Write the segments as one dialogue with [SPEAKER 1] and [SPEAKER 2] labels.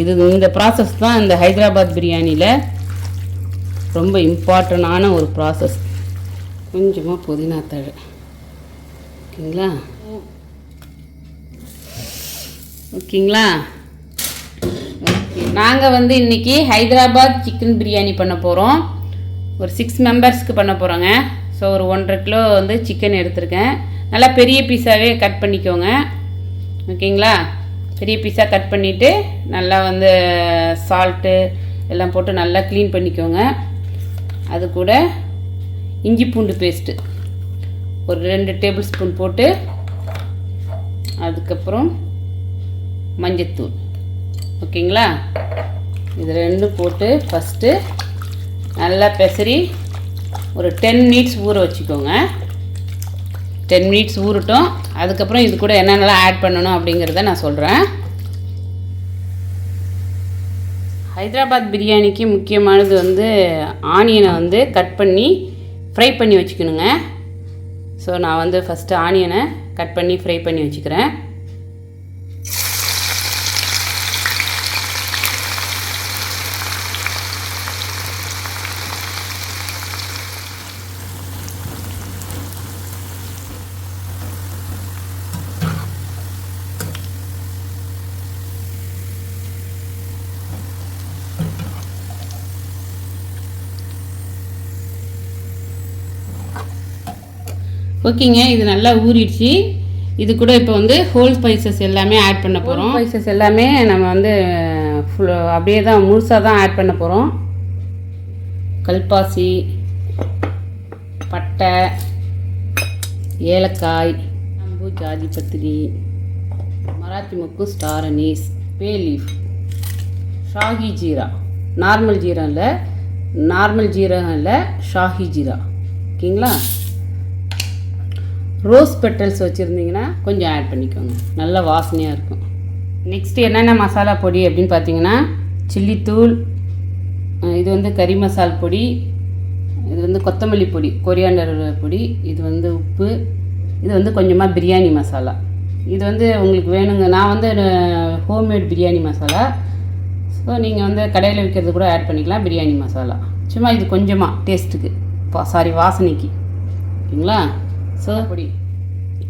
[SPEAKER 1] இது இந்த ப்ராசஸ் தான் இந்த ஹைதராபாத் பிரியாணியில் ரொம்ப இம்பார்ட்டண்டான ஒரு ப்ராசஸ் கொஞ்சமாக புதினா தழை. ஓகேங்களா? ஓகேங்களா? ஓகே. நாங்கள் வந்து இன்றைக்கி ஹைதராபாத் சிக்கன் பிரியாணி பண்ண போகிறோம் ஒரு சிக்ஸ் மெம்பர்ஸ்க்கு பண்ண போகிறோங்க ஸோ ஒரு ஒன்றரை கிலோ வந்து சிக்கன் எடுத்திருக்கேன். நல்லா பெரிய பீஸாகவே கட் பண்ணிக்கோங்க. ஓகேங்களா? பெரிய பீஸாக கட் பண்ணிவிட்டு நல்லா வந்து சால்ட்டு எல்லாம் போட்டு நல்லா க்ளீன் பண்ணிக்கோங்க. அது கூட இஞ்சி பூண்டு பேஸ்ட்டு ஒரு ரெண்டு டேபிள் ஸ்பூன் போட்டு அதுக்கப்புறம் மஞ்சத்தூள். ஓகேங்களா? இது ரெண்டும் போட்டு ஃபஸ்ட்டு நல்லா பெசரி ஒரு டென் மினிட்ஸ் ஊற வச்சுக்கோங்க. டென் மினிட்ஸ் ஊறட்டும். அதுக்கப்புறம் இது கூட என்னென்னலாம் ஆட் பண்ணணும் அப்படிங்கிறத நான் சொல்கிறேன் ஹைதராபாத் பிரியாணிக்கு முக்கியமானது வந்து ஆனியனை வந்து கட் பண்ணி ஃப்ரை பண்ணி வச்சுக்கணுங்க. ஸோ நான் வந்து ஃபஸ்ட்டு ஆனியனை கட் பண்ணி ஃப்ரை பண்ணி வச்சுக்கிறேன். ஓகேங்க இது நல்லா ஊறிடுச்சு. இது கூட இப்போ வந்து ஹோல் ஸ்பைசஸ் எல்லாமே ஆட் பண்ண போகிறோம் ஸ்பைசஸ் எல்லாமே நம்ம வந்து ஃபுல் அப்படியே தான் முழுசாக தான் ஆட் பண்ண போகிறோம் கல்பாசி பட்டை ஏலக்காய் அம்பு ஜாதி பத்திரி மராத்தி முக்கு star anise bay leaf shahi jeera normal jeera இல்லை நார்மல் ஜீரகம் இல்லை ஷாஹி ஜீரா ஓகேங்களா? ரோஸ் பெட்டல்ஸ் வச்சுருந்தீங்கன்னா கொஞ்சம் ஆட் பண்ணிக்கோங்க. நல்ல வாசனையாக இருக்கும். நெக்ஸ்ட்டு என்னென்ன மசாலா பொடி அப்படின்னு பார்த்தீங்கன்னா சில்லித்தூள் இது வந்து கறி மசால் பொடி இது வந்து கொத்தமல்லி பொடி கொரியாண்டர் பொடி இது வந்து உப்பு இது வந்து கொஞ்சமாக பிரியாணி மசாலா இது வந்து உங்களுக்கு வேணுங்க நான் வந்து ஹோம்மேட் பிரியாணி மசாலா ஸோ நீங்கள் வந்து கடையில் விற்கிறது கூட ஆட் பண்ணிக்கலாம் பிரியாணி மசாலா சும்மா இது கொஞ்சமாக டேஸ்ட்டுக்கு சாரி வாசனைக்கு. ஓகேங்களா ஸோ பொடி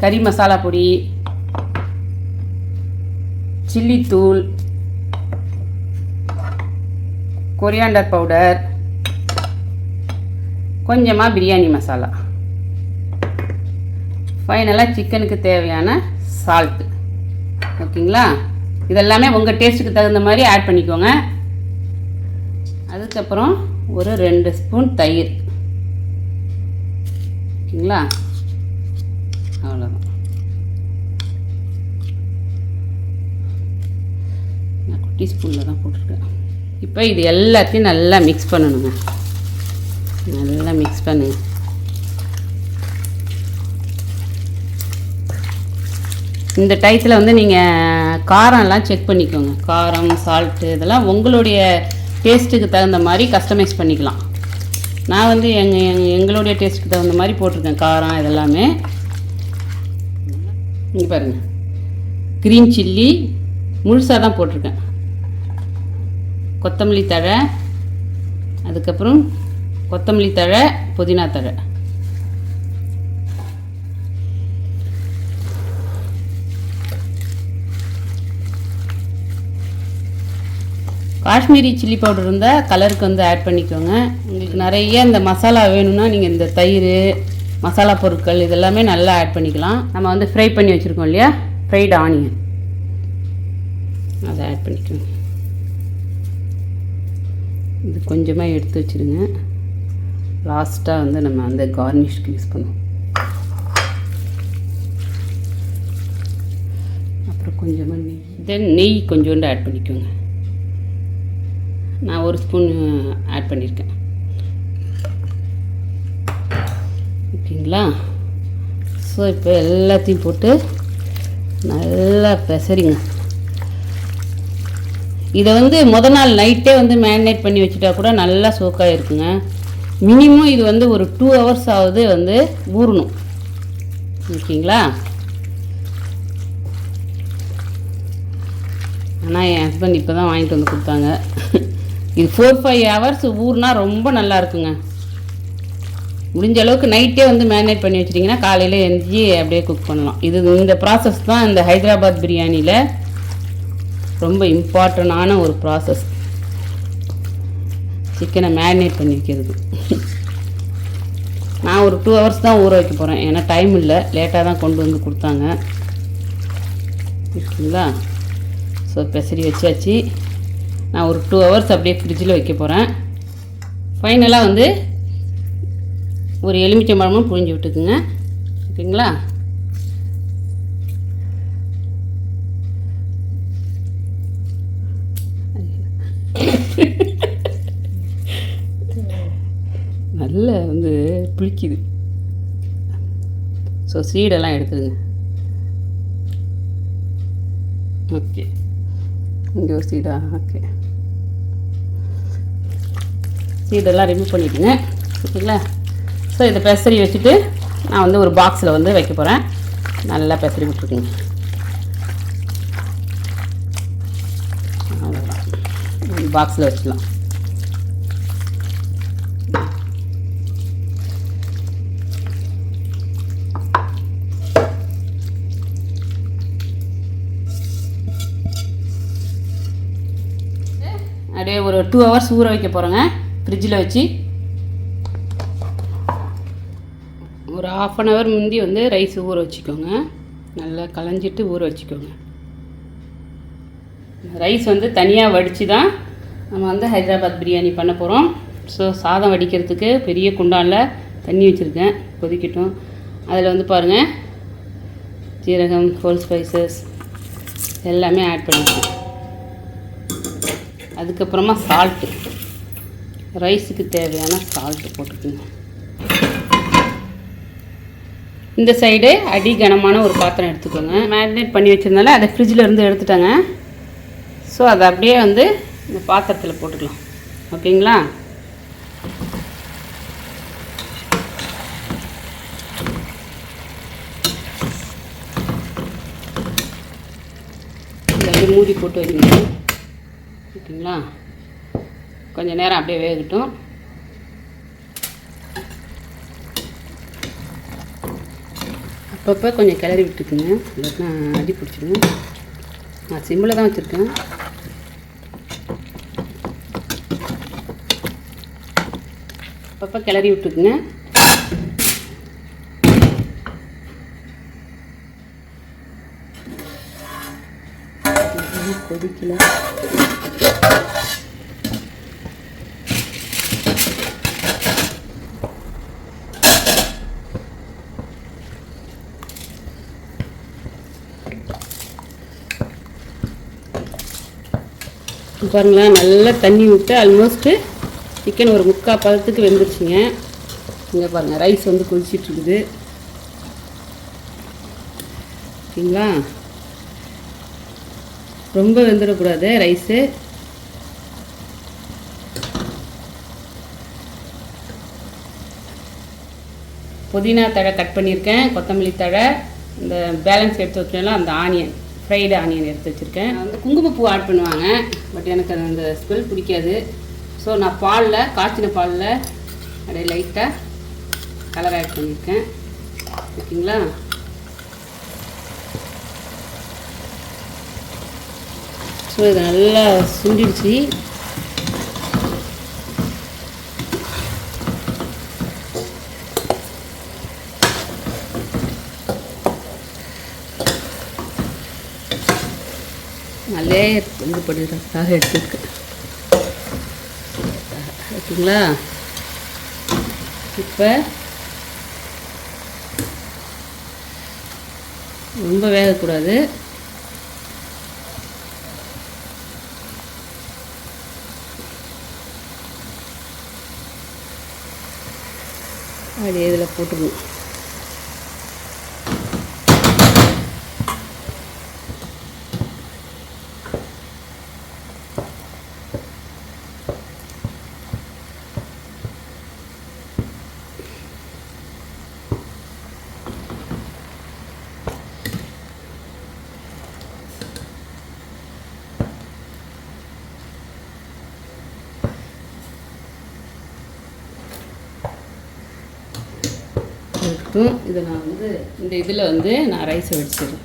[SPEAKER 1] கறி மசாலா பொடி சில்லித்தூள் கொரியாண்டர் பவுடர் கொஞ்சமாக பிரியாணி மசாலா. ஃபைனலாக சிக்கனுக்கு தேவையான சால்ட்டு ஓகேங்களா? இதெல்லாமே உங்கள் டேஸ்ட்டுக்கு தகுந்த மாதிரி ஆட் பண்ணிக்கோங்க. அதுக்கப்புறம் ஒரு ரெண்டு ஸ்பூன் தயிர். ஓகேங்களா அவ்வளோதான் டீஸ்பூனில் குட்டி ஸ்பூனில் தான் போட்டிருக்கேன். இப்போ இது எல்லாத்தையும் நல்லா மிக்ஸ் பண்ணணுங்க. நல்லா மிக்ஸ் பண்ணுங்க இந்த டயத்தில் வந்து நீங்கள் காரம்லாம் செக் பண்ணிக்கோங்க. காரம் சால்ட்டு இதெல்லாம் உங்களுடைய டேஸ்ட்டுக்கு தகுந்த மாதிரி கஸ்டமைஸ் பண்ணிக்கலாம். நான் வந்து எங்கள் எங்கள் எங்களுடைய டேஸ்ட்டுக்கு தகுந்த மாதிரி போட்டிருக்கேன் காரம் இதெல்லாமே. இங்கே பாருங்கள் க்ரீன் சில்லி முழுசாக தான் போட்டிருக்கேன். கொத்தமல்லி தழை அதுக்கப்புறம் கொத்தமல்லி தழை புதினா தழை. காஷ்மீரி சில்லி பவுடர் இருந்தால் கலருக்கு வந்து ஆட் பண்ணிக்கோங்க. உங்களுக்கு நிறைய இந்த மசாலா வேணும்னா நீங்கள் இந்த தயிர் மசாலா பொருட்கள் இதெல்லாமே நல்லா ஆட் பண்ணிக்கலாம். நம்ம வந்து ஃப்ரை பண்ணி வச்சுருக்கோம் இல்லையா? ஃப்ரைடு ஆனியன் அதை ஆட் பண்ணிக்கோங்க. இது கொஞ்சமாக எடுத்து வச்சுருங்க. லாஸ்ட்டாக வந்து நம்ம அந்த கார்னிஷ்க்கு யூஸ் பண்ணுவோம். அப்புறம் கொஞ்சமாக நெய். தென் நெய் கொஞ்சோண்டு ஆட் பண்ணிக்கோங்க. நான் ஒரு ஸ்பூன் ஆட் பண்ணியிருக்கேன் ஓகேங்களா? ஸோ இப்போ எல்லாத்தையும் போட்டு நல்லா பெசரிங்க. இதை வந்து முத நாள் நைட்டே வந்து மேரினேட் பண்ணி வச்சுட்டா கூட நல்லா சோக்காக இருக்குங்க மினிமம் இது வந்து ஒரு டூ ஹவர்ஸ் ஆகுது வந்து ஊறணும். ஓகேங்களா? ஆனால் என் ஹஸ்பண்ட் இப்போ தான் வாங்கிட்டு வந்து கொடுத்தாங்க. இது ஃபோர் ஃபைவ் ஹவர்ஸ் ஊர்னா ரொம்ப நல்லா இருக்குங்க. முடிஞ்ச அளவுக்கு நைட்டே வந்து மேரினேட் பண்ணி வச்சிட்டிங்கன்னா காலையில் எழுந்தி அப்படியே குக் பண்ணலாம். இது இந்த ப்ராசஸ் தான் இந்த ஹைதராபாத் பிரியாணியில் ரொம்ப இம்பார்ட்டண்டான ஒரு ப்ராசஸ் சிக்கனை மேரினேட் பண்ணி வைக்கிறது நான் ஒரு டூ ஹவர்ஸ் தான் ஊற வைக்க போகிறேன் ஏன்னா டைம் இல்லை. லேட்டாக தான் கொண்டு வந்து கொடுத்தாங்க. ஓகேங்களா ஸோ பெசரி வச்சாச்சு. நான் ஒரு டூ ஹவர்ஸ் அப்படியே ஃப்ரிட்ஜில் வைக்க போகிறேன் ஃபைனலாக வந்து ஒரு எலுமிச்சம்பழமும் புழிஞ்சு விட்டுக்குங்க. ஓகேங்களா நல்ல வந்து புளிக்குது ஸோ சீடெல்லாம் எடுத்துடுங்க. ஓகே இங்கே ஒரு சீடா ஓகே சீடெல்லாம் ரிமூவ் பண்ணிவிடுங்க ஓகேங்களா ஸோ இதை பெசரி வச்சுட்டு நான் வந்து ஒரு பாக்ஸில் வந்து வைக்க போகிறேன் நல்லா பெசரி விட்டுருக்குங்க. பாக்ஸில் வச்சுக்கலாம். அப்படியே ஒரு டூ ஹவர்ஸ் ஊற வைக்க போகிறோங்க ஃப்ரிட்ஜில் வச்சு. ஒரு ஆஃப் அன் ஹவர் முந்தி வந்து ரைஸ் ஊற வச்சுக்கோங்க. நல்லா களைஞ்சிட்டு ஊற வச்சுக்கோங்க. ரைஸ் வந்து தனியாக வடித்து தான் நம்ம வந்து ஹைதராபாத் பிரியாணி பண்ண போகிறோம் ஸோ சாதம் வடிக்கிறதுக்கு பெரிய குண்டானில் தண்ணி வச்சுருக்கேன். கொதிக்கட்டும். அதில் வந்து பாருங்கள் ஜீரகம் ஹோல் ஸ்பைசஸ் எல்லாமே ஆட் பண்ணிக்கிறேன் அதுக்கப்புறமா சால்ட்டு ரைஸுக்கு தேவையான சால்ட்டு போட்டுக்கோங்க. இந்த சைடு அடி கனமான ஒரு பாத்திரம் எடுத்துக்கோங்க. மேரினேட் பண்ணி வச்சுருந்தால அதை ஃப்ரிட்ஜில் இருந்து எடுத்துட்டாங்க. ஸோ அதை அப்படியே வந்து இந்த பாத்திரத்தில் போட்டுக்கலாம். ஓகேங்களா? மூடி போட்டு வைக்கணும் ஓகேங்களா? கொஞ்சம் நேரம் அப்படியே வேகட்டும். அப்பப்போ கொஞ்சம் கிளறி விட்டுக்குங்க. இல்லைன்னா அடி பிடிச்சிடும். நான் சிம்மில் தான் வச்சுருக்கேன். அப்பப்போ கிளறி விட்டுக்குங்க. கொதிக்கல. பாருங்களேன் நல்லா தண்ணி விட்டு ஆல்மோஸ்ட்டு சிக்கன் ஒரு முக்கால் பதத்துக்கு வெந்துருச்சுங்க. இங்கே பாருங்கள் ரைஸ் வந்து கொதிச்சிட்ருக்குது. ஓகேங்களா ரொம்ப வெந்துடக்கூடாது ரைஸு புதினா தழை கட் பண்ணியிருக்கேன் கொத்தமல்லி தழை இந்த பேலன்ஸ் எடுத்து வச்சோம்னா அந்த ஆனியன் ஃப்ரைடு ஆனியன் எடுத்து வச்சுருக்கேன். வந்து குங்குமப்பூ ஆட் பண்ணுவாங்க பட் எனக்கு அது அந்த ஸ்மெல் பிடிக்காது. ஸோ நான் பாலில் காய்ச்சின பாலில் அப்படியே லைட்டாக கலர் ஆட் பண்ணியிருக்கேன் ஓகேங்களா? ஸோ இது நல்லா சுண்டிடுச்சு. நல்லே வந்து படுறதுக்காக எடுத்துருக்கேன் ஓகேங்களா? இப்போ ரொம்ப வேகக்கூடாது. அப்படியே இதில் போட்டுக்கணும். இருக்கட்டும் இதை நான் வந்து இந்த இதில் வந்து நான் ரைஸை வடிச்சிடுறேன்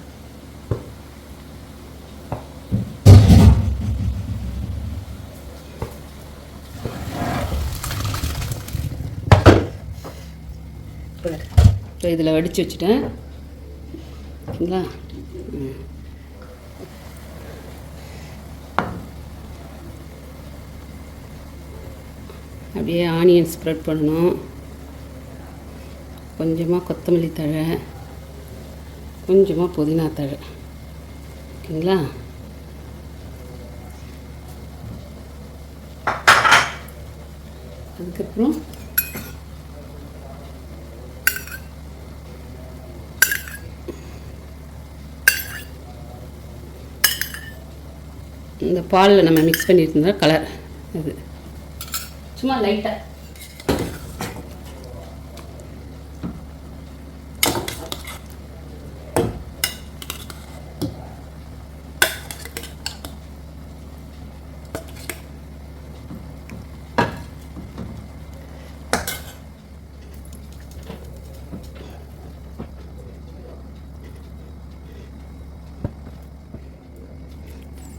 [SPEAKER 1] இப்போ இதில் வடித்து வச்சுட்டேன். ஓகேங்களா அப்படியே ஆனியன் ஸ்ப்ரெட் பண்ணணும். கொஞ்சமாக கொத்தமல்லி தழை கொஞ்சமாக புதினா தழை. ஓகேங்களா? அதுக்கப்புறம் இந்த பாலில் நம்ம மிக்ஸ் பண்ணியிருந்தோம் கலர் அது. சும்மா லைட்டாக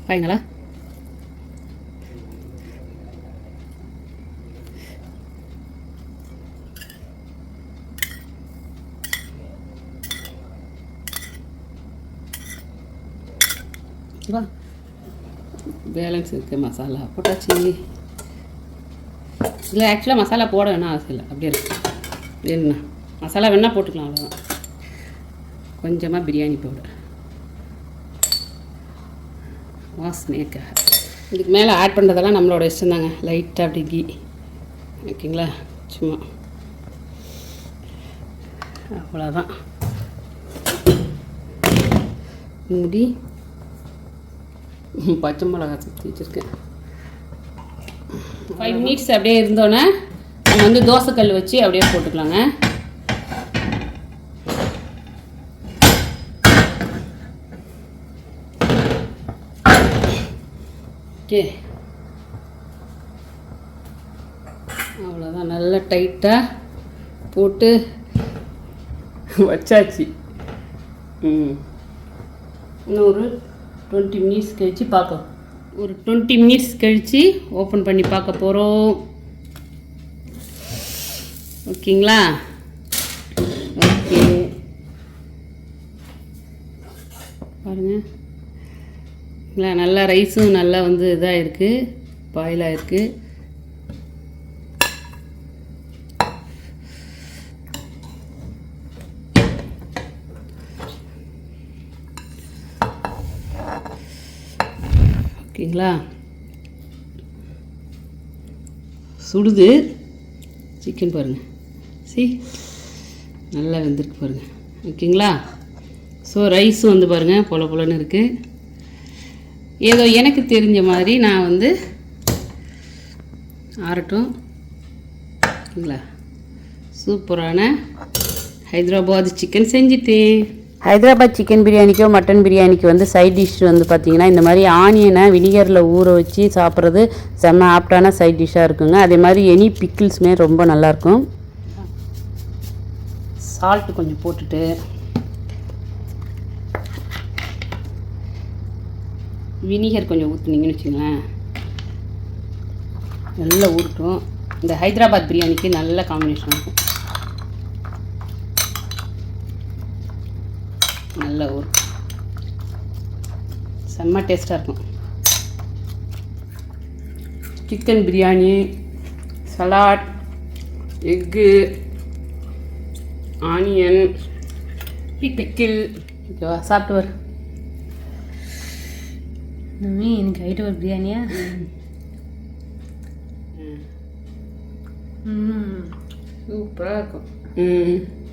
[SPEAKER 1] பாருங்களா வா பேலன்ஸ் இருக்குது மசாலா போட்டாச்சு. இல்லை ஆக்சுவலாக மசாலா போட வேணாம் அவசியம் இல்லை. அப்படியே இருக்கு. வேணுண்ணா மசாலா வேணால் போட்டுக்கலாம் அவ்வளோதான் கொஞ்சமாக பிரியாணி பவுடர் வாசனைக்காக இதுக்கு மேலே ஆட் பண்ணுறதெல்லாம் நம்மளோட இஷ்டம் தாங்க. லைட்டாக அப்படி கீ. ஓகேங்களா? சும்மா. அவ்வளோதான் மூடி. பச்சை மிளகா சுற்றி வச்சுருக்கேன். ஃபைவ் மினிட்ஸ் அப்படியே இருந்தோன்னே நம்ம வந்து தோசைக்கல் வச்சு அப்படியே போட்டுக்கலாங்க. ஓகே. அவ்வளோதான் நல்லா டைட்டாக போட்டு வச்சாச்சு. ம். இன்னும் ஒரு டுவெண்ட்டி மினிட்ஸ் கழித்து பார்க்கலாம் ஒரு டுவெண்ட்டி மினிட்ஸ் கழித்து ஓப்பன் பண்ணி பார்க்க போகிறோம் ஓகேங்களா? ஓகே. பாருங்கள் இல்லை நல்லா ரைஸும் நல்லா வந்து இதாக இருக்குது பாயிலாக இருக்குது ஓகேங்களா? சுடுது. சிக்கன் பாருங்கள் சி நல்லா வெந்திருக்கு பாருங்கள் ஓகேங்களா? ஸோ ரைஸும் வந்து பாருங்கள் பொல பொலன்னு இருக்குது ஏதோ எனக்கு தெரிஞ்ச மாதிரி நான் வந்து ஆறட்டும். ஓகேங்களா சூப்பரான ஹைதராபாத் சிக்கன் செஞ்சுட்டேன். ஹைதராபாத் சிக்கன் பிரியாணிக்கோ மட்டன் பிரியாணிக்கு வந்து சைட் டிஷ் வந்து பார்த்தீங்கன்னா இந்த மாதிரி ஆனியனை வினிகரில் ஊற வச்சு சாப்பிட்றது செம்ம ஆப்டான சைட் டிஷ்ஷாக இருக்குங்க. அதே மாதிரி எனி பிக்கிள்ஸுமே ரொம்ப நல்லாயிருக்கும் சால்ட்டு கொஞ்சம் போட்டுட்டு வினிகர் கொஞ்சம் ஊற்றுனீங்கன்னு வச்சுங்களேன் நல்லா ஊட்டும் இந்த ஹைதராபாத் பிரியாணிக்கு நல்ல காம்பினேஷன் இருக்கும். நல்ல ஊர் செம்ம டேஸ்ட்டாக இருக்கும். Chicken biryani salad egg onion pickle ஓகேவா சாப்பிட்டு வர
[SPEAKER 2] மம்மி எனக்கு ஹைதராபாத் பிரியாணியா? ம்.
[SPEAKER 1] சூப்பராக இருக்கும். ம்.